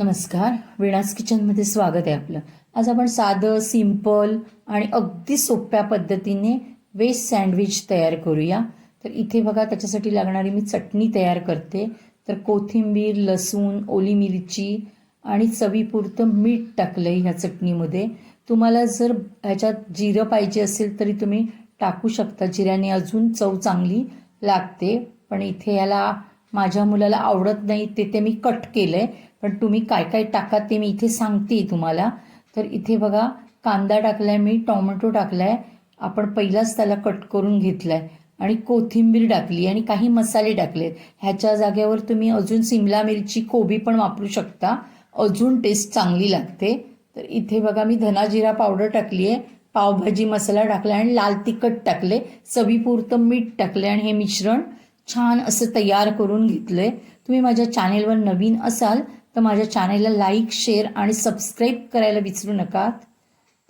नमस्कार. विणास किचनमध्ये स्वागत आहे आपलं. आज आपण साधं सिंपल आणि अगदी सोप्या पद्धतीने वेज सँडविच तयार करूया. तर इथे बघा त्याच्यासाठी लागणारी मी चटणी तयार करते. तर कोथिंबीर लसूण ओली मिरची आणि चवीपुरतं मीठ टाकलं ह्या चटणीमध्ये. तुम्हाला जर ह्याच्यात जिरं पाहिजे असेल तरी तुम्ही टाकू शकता. जिऱ्याने अजून चव चांगली लागते. पण इथे याला माझ्या मुलाला आवडत नाही ते ते मी कट केलं आहे पण तुम्ही काय काय टाका ते मी इथे सांगते तुम्हाला. तर इथे बघा कांदा टाकला आहे मी टोमॅटो टाकलाय. आपण पहिलाच त्याला कट करून घेतला आहे आणि कोथिंबीर टाकली आणि काही मसाले टाकलेत ह्याच्या जागेवर तुम्ही अजून सिमला मिरची कोबी पण वापरू शकता. अजून टेस्ट चांगली लागते. तर इथे बघा मी धनाजिरा पावडर टाकली आहे पावभाजी मसाला टाकला आणि लाल तिखट टाकले. चवीपुरतं मीठ टाकले आणि हे मिश्रण. छान असं तयार करून घेतलंय. तुम्ही माझ्या चॅनेलवर नवीन असाल तर माझ्या चॅनेलला लाईक शेअर आणि सबस्क्राईब करायला विसरू नका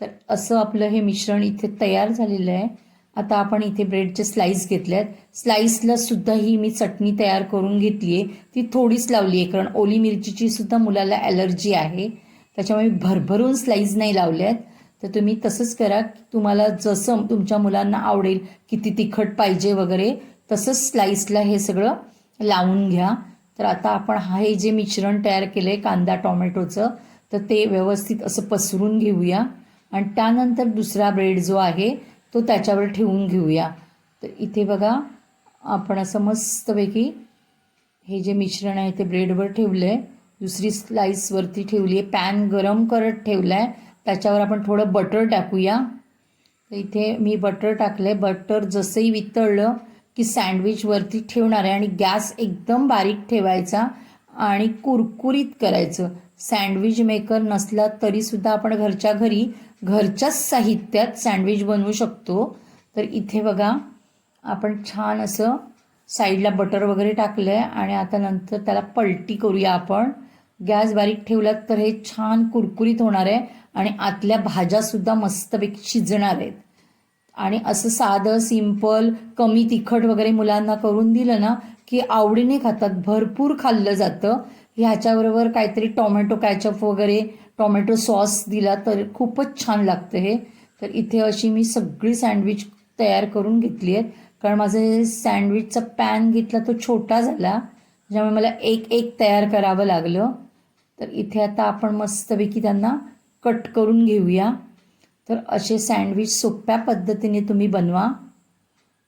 तर असं आपलं हे मिश्रण इथे तयार झालेलं आहे. आता आपण इथे ब्रेडचे स्लाईस घेतले आहेत स्लाईसला सुद्धा ही मी चटणी तयार करून घेतली आहे. ती थोडीच लावली आहे कारण ओली मिरचीची सुद्धा मुलाला ॲलर्जी आहे. त्याच्यामुळे मी भरभरून स्लाईस नाही लावल्या आहेत तर तुम्ही तसंच करा. तुम्हाला जसं तुमच्या मुलांना आवडेल किती तिखट पाहिजे वगैरे तसंच स्लाईसला हे सगळं लावून घ्या. तर आता आपण हा हे जे मिश्रण तयार केलं आहे कांदा टोमॅटोचं तर ते व्यवस्थित असं पसरून घेऊया. आणि त्यानंतर दुसरा ब्रेड जो आहे तो त्याच्यावर ठेवून घेऊया. तर इथे बघा आपण असं मस्तपैकी हे जे मिश्रण आहे ते ब्रेडवर ठेवलं आहे दुसरी स्लाईसवरती ठेवली आहे. पॅन गरम करत ठेवला आहे त्याच्यावर आपण थोडं बटर टाकूया. तर इथे मी बटर टाकलं आहे बटर जसंही वितळलं की सँडविचवरती ठेवणार आहे आणि गॅस एकदम बारीक ठेवायचा आणि कुरकुरीत करायचं. सँडविच मेकर नसला तरीसुद्धा आपण घरच्या घरी घरच्याच साहित्यात सँडविच बनवू शकतो. तर इथे बघा आपण छान असं साईडला बटर वगैरे टाकलं आहे आणि आता नंतर त्याला पलटी करूया आपण. गॅस बारीक ठेवलात तर हे छान कुरकुरीत होणार आहे आणि आतल्या भाज्यासुद्धा मस्तपैकी शिजणार आहेत. आणि असं साधं सिंपल कमी तिखट वगैरे मुलांना करून दिलं ना की आवडीने खातात भरपूर खाल्लं जातं. ह्याच्याबरोबर काहीतरी टोमॅटो कॅचअप वगैरे टोमॅटो सॉस दिला तर खूपच छान लागतं हे. तर इथे अशी मी सगळी सँडविच तयार करून घेतली आहेत कारण माझं सँडविचचा पॅन घेतला तो छोटा झाला त्यामुळे मला एक एक तयार करावं लागलं. तर इथे आता आपण मस्तपैकी त्यांना कट करून घेऊया. तर असे सँडविच सोप्या पद्धतीने तुम्ही बनवा.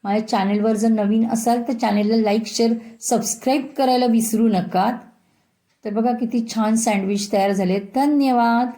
माझ्या चॅनेलवर जर नवीन असाल तर चॅनेलला लाईक शेअर सबस्क्राईब करायला विसरू नका तर बघा किती छान सँडविच तयार झाले धन्यवाद!